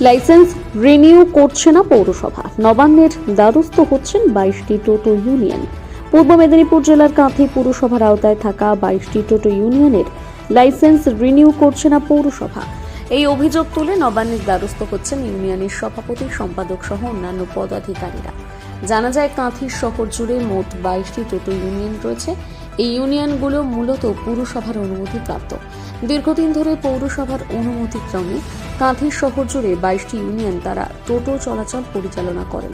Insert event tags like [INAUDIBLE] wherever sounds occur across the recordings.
Licence renew করছে না পৌরসভা। নবান্নের দ্বারস্থ হচ্ছেন বাইশটি টোটো ইউনিয়ন। পূর্ব মেদিনীপুর জেলার কাঁথি পৌরসভার আওতায় থাকা বাইশটি টোটো ইউনিয়নের লাইসেন্স রিনিউ করছে না পৌরসভা। এই অভিযোগ তুলে নবান্নের দ্বারস্থ হচ্ছেন ইউনিয়নের সভাপতি, সম্পাদক সহ অন্যান্য পদাধিকারীরা। জানা যায় কাঁথির শহর জুড়ে মোট বাইশটি টোটো ইউনিয়ন রয়েছে। এই ইউনিয়নগুলো মূলত পুরসভার অনুমতি প্রাপ্ত দীর্ঘদিন ধরে পৌরসভার অনুমতিক্রমে কাঁথি শহর জুড়ে বাইশটি ইউনিয়ন তারা টোটো চলাচল পরিচালনা করেন।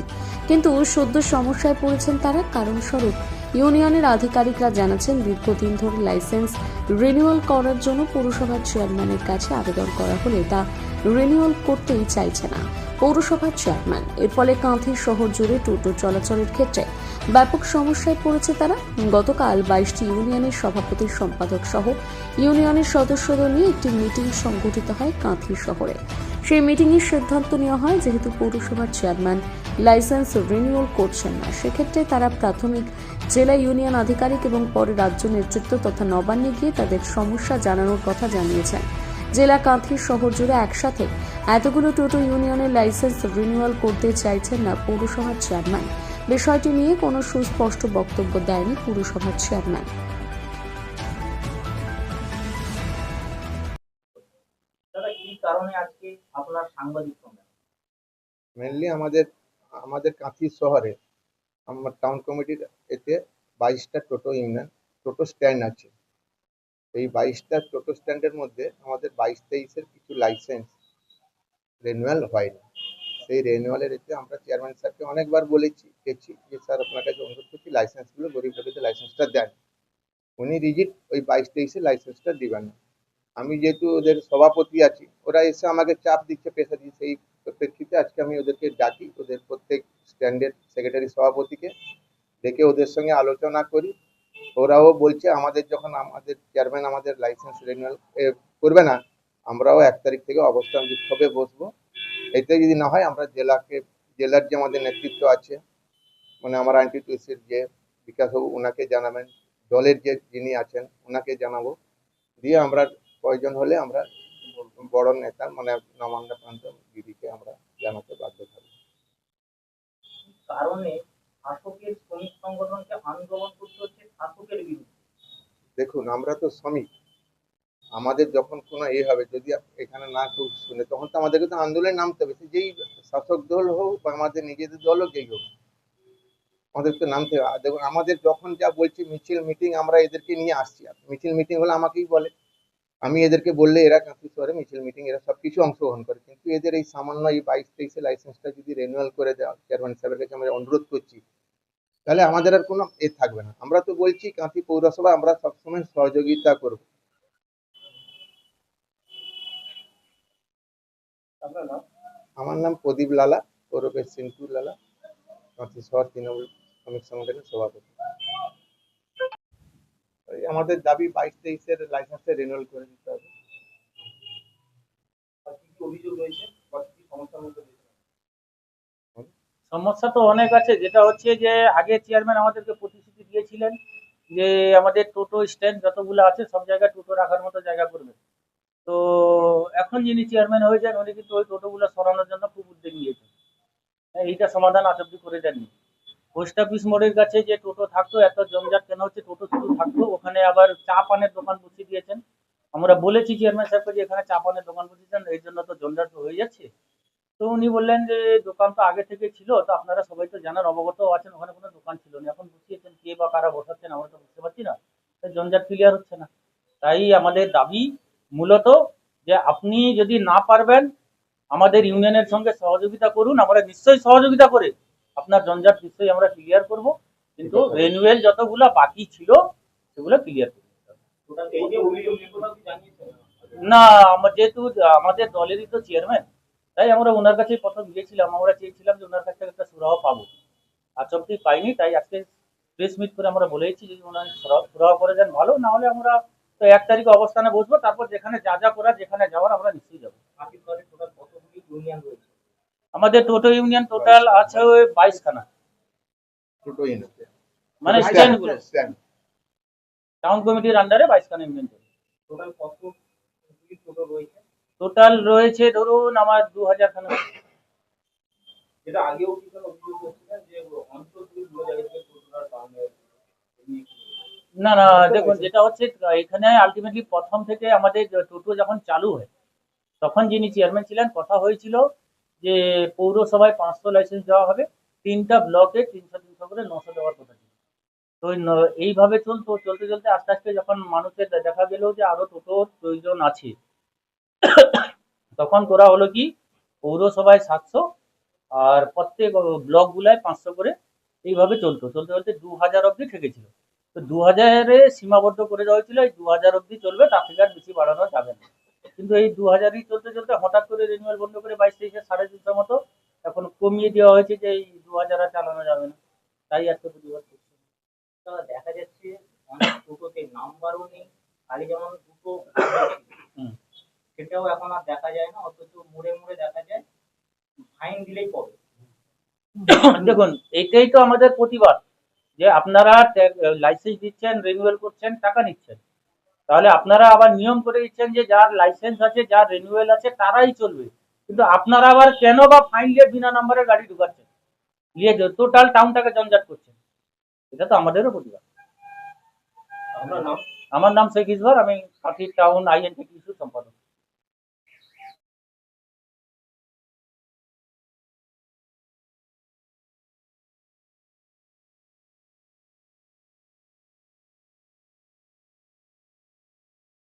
কিন্তু সদ্য সমস্যায় পড়েছেন তারা, কারণস্বরূপ ইউনিয়নের আধিকারিকরা জানাচ্ছেন, দীর্ঘদিন ধরে লাইসেন্স রিনিউয়াল করার জন্য পৌরসভার চেয়ারম্যানের কাছে আবেদন করা হলে তা রিনিউয়াল করতেই চাইছে না। পৌরসভার চেয়ারম্যান। এর ফলে কাঁথি শহর জুড়ে টোটো চলাচলের ক্ষেত্রে ব্যাপক সমস্যায় পড়েছে তারা। গতকাল বাইশটি ইউনিয়নের সভাপতি সম্পাদক সহ ইউনিয়নের সদস্যদের নিয়ে একটি মিটিং সংগঠিত হয় কাঁথি শহরে। সেই মিটিংয়ে সিদ্ধান্ত নেওয়া হয়, যেহেতু পৌরসভার চেয়ারম্যান লাইসেন্স রিনিউয়াল করছেন না, সেক্ষেত্রে তারা প্রাথমিক জেলা ইউনিয়ন আধিকারিক এবং পরে রাজ্য নেতৃত্ব তথা নবান্নে গিয়ে তাদের সমস্যা জানানোর কথা জানিয়েছেন। জেলা কাঁথি শহর জুড়ে একসাথে এতগুলো টোটো ইউনিয়নের লাইসেন্স রিনিউয়াল করতে চাইছেন না পৌরসভার চেয়ারম্যান। বিষয়টি নিয়ে কোনো সুস্পষ্ট বক্তব্য দেয়নি পুরসভার চেয়ারম্যান। দাদা কি কারণে আজকে আপনার মেনলি আমাদের আমাদের কাঁথি শহরে আমার টাউন কমিটির এতে বাইশটা টোটো ইউনিয়ন টোটো স্ট্যান্ড আছে। এই বাইশটা টোটো স্ট্যান্ডের মধ্যে আমাদের বাইশ তেইশের কিছু লাইসেন্স রেনুয়াল হয়নি সেই রেনুয়ালের এতে আমরা চেয়ারম্যান স্যারকে অনেকবার বলেছি গেছি যে স্যার আপনার কাছে অনুরোধ করছি লাইসেন্সগুলো গরিব লোকেদের লাইসেন্সটা দেন। উনি রিজিট ওই বাইশ তেইশে লাইসেন্সটা দিবেন না। আমি যেহেতু ওদের সভাপতি আছি, ওরা এসে আমাকে চাপ দিচ্ছে পেশা দিয়ে সেই প্রেক্ষিতে আজকে আমি ওদেরকে ডাকি, ওদের প্রত্যেক স্ট্যান্ডের সেক্রেটারি সভাপতিকে, ডেকে ওদের সঙ্গে আলোচনা করি। ওরাও বলছে, আমাদের যখন আমাদের চেয়ারম্যান আমাদের লাইসেন্স রিনিউয়াল করবে না, আমরাও এক তারিখ থেকে অবস্থান বিক্ষোভে বসবো। এতে যদি না হয়, আমরা জেলাকে, জেলার যে আমাদের নেতৃত্ব আছে মানে আমার আইনটিটিউসির যে বিকাশ বিকাশবাবু ওনাকে জানাবেন, দলের যে যিনি আছেন ওনাকে জানাব। দিয়ে আমরা প্রয়োজন হলে আমরা বড় নেতা মানে নবান্ন প্রান্ত দিদিকে আমরা জানাতে বাধ্য থাকব। কারণে শাসকের শ্রমিক সংগঠনকে আন্দোলন করতে হচ্ছে দেখুন, আমরা তো শ্রমিক আমাদের যখন কোনো এ হবে, যদি এখানে না কেউ শুনে, তখন তো আমাদেরকে তো আন্দোলনে নামতে হবে। যেই শাসক দল হোক বা আমাদের নিজেদের দল হোক হোক আমাদের তো নামতে হবে। দেখুন, আমাদের যখন যা বলছি, মিছিল, মিটিং, আমরা এদেরকে নিয়ে আসছি। আর মিছিল, মিটিং হলে আমাকেই বলে। আমি এদেরকে বললে এরা কাঁথি শহরে মিছিল, মিটিং, এরা সব কিছু অংশগ্রহণ করে। কিন্তু এদের এই সামান্য এই বাইশ তেইশে লাইসেন্সটা যদি রেনুয়াল করে দেওয়া চেয়ারম্যান সাহেবের কাছে আমরা অনুরোধ করছি তাহলে আমাদের আর কোনো এ থাকবে না। আমরা তো বলছি কাঁথি পৌরসভা আমরা সবসময় সহযোগিতা করব। আমার নাম প্রদীপ লালা ওরফে সিন্টু লালা, কাঁথি শহর তৃণমূল শ্রমিক সংগঠনের সভাপতি। আমাদের দাবি বাইশ তেইশের লাইসেন্সটা রিনুয়াল করে দিতে হবে। অভিযোগ রয়েছে? সমস্যার মধ্যে সমস্যা তো অনেক আছে। যেটা হচ্ছে যে আগে চেয়ারম্যান আমাদেরকে প্রতিশ্রুতি দিয়েছিলেন যে আমাদের টোটো স্ট্যান্ড যতগুলো আছে সব জায়গায় টোটো রাখার মতো জায়গা করবে। তো এখন যিনি চেয়ারম্যান হয়ে যান উনি কিন্তু ওই টোটোগুলো সরানোর জন্য খুব উদ্যোগ নিয়েছেন। হ্যাঁ, এইটা সমাধান আজ অব্দি করে দেননি। পোস্ট অফিস মোড়ের কাছে যে টোটো থাকতো এত জমজট কেন হচ্ছে? টোটো শুধু থাকতো ওখানে আবার চা পানের দোকান বসিয়ে দিয়েছেন। আমরা বলেছি চেয়ারম্যান সাহেবকে যে এখানে চা পানের দোকান বসিয়েছেন এই জন্য তো জমজাট হয়ে যাচ্ছে। তো উনি বললেন যে দোকান তো আগে থেকে ছিল তো আপনারা সবাই তো জানার অবগত আছেন ওখানে কোনো দোকান ছিল না। এখন বসিয়েছেন কে বা কারা বসাচ্ছেন আমরা তো বুঝতে পারছি না। জঞ্জাট ক্লিয়ার হচ্ছে না। তাই আমাদের দাবি মূলত যে আপনি যদি না পারবেন আমাদের ইউনিয়নের সঙ্গে সহযোগিতা করুন আমরা নিশ্চয়ই সহযোগিতা করে আপনার জঞ্জাট নিশ্চয়ই আমরা ক্লিয়ার করব। কিন্তু রেনুয়েল যতগুলো বাকি ছিল সেগুলো ক্লিয়ার করব না আমার যেহেতু আমাদের দলেরই তো চেয়ারম্যান তাই আমরা ওনার কাছেই প্রথম গিয়েছিলাম আমরা চেয়েছিলাম যে ওনার কাছ থেকে একটা সুরাহ পাবো। আজ অব্দি পাইনি তাই আজকে প্রেস মিট করে আমরা বলেইছি যদি ওনার সুরাহ করে দেন ভালো না হলে আমরা তো এক তারিখে অবস্থানে বসবো তারপর যেখানে যা যা করা যেখানে যাওয়ার আমরা নিশ্চয়ই যাব। বাকি টোটাল কতগুলি ইউনিয়ন রয়েছে? আমাদের টোটো ইউনিয়ন টোটাল আছে ওই বাইশ খানা টোটো ইউনিয়ন মানে Stand স্ট্যান্ডগুলো। স্ট্যান্ড টাউন কমিটির আন্ডারে বাইশ খানা ইউনিয়ন। টোটাল কতগুলি টোটো রয়েছে? টোটাল রয়েছে ধরুন আমার দু হাজার খানা। না না দেখুন যেটা হচ্ছে এখানে আলটিমেটলি প্রথম থেকে আমাদের টোটো যখন চালু হয় তখন যিনি চেয়ারম্যান ছিলেন কথা হয়েছিল যে পৌরসভায় পাঁচশো লাইসেন্স দেওয়া হবে তিনটা ব্লকে তিনশো তিনশো করে নশো দেওয়ার কথা ছিল। তো এইভাবে চলতো চলতে চলতে আস্তে আস্তে যখন মানুষের দেখা গেল যে আরও টোটোর প্রয়োজন আছে তখন করা হলো কি পৌরসভায় সাতশো আর প্রত্যেক ব্লকগুলায় পাঁচশো করে এইভাবে চলতো। চলতে চলতে দু হাজার অব্দি ঠেকেছিল। তো দু হাজারে সীমাবদ্ধ করে দেওয়া হয়েছিল এই দু হাজার অব্দি চলবে তার থেকে আর বেশি বাড়ানো যাবে না। কিন্তু এই দু হাজারই চলতে চলতে হঠাৎ করে রিনিউয়াল বন্ধ করে বাইশ তেইশে সাড়ে তিনশো মতো এখন কমিয়ে দেওয়া হয়েছে যে এই দু হাজার আর চালানো যাবে না। তাই প্রতিবাদ করছি দেখা যাচ্ছে অনেক টোটোতে নাম্বারও নেই। খালি যেমন দুটো। সেটাও এখন আর দেখা যায় না অথচ মোড়ে মোড়ে দেখা যায়। ফাইন দিলেই পড়ে। [COUGHS] দেখুন এটাই তো আমাদের প্রতিবাদ যে আপনারা লাইসেন্স দিচ্ছেন রিনিউয়াল করছেন টাকা নিচ্ছেন। তাহলে আপনারা আবার নিয়ম করে দিচ্ছেন যে যার লাইসেন্স আছে যার রিনিউয়াল আছে তারাই চলবে। কিন্তু আপনারা আবার কেন বা ফাইন দিয়ে বিনা নম্বরে গাড়ি ঢুকাচ্ছেন? নিয়ে টোটাল টাউনটাকে জঞ্জাট করছেন। এটা তো আমাদেরও প্রতিবাদ। আপনার নাম? আমার নাম শেখ ইসবার আমি কাঠি টাউন আইএনটি কিছু সম্পাদক।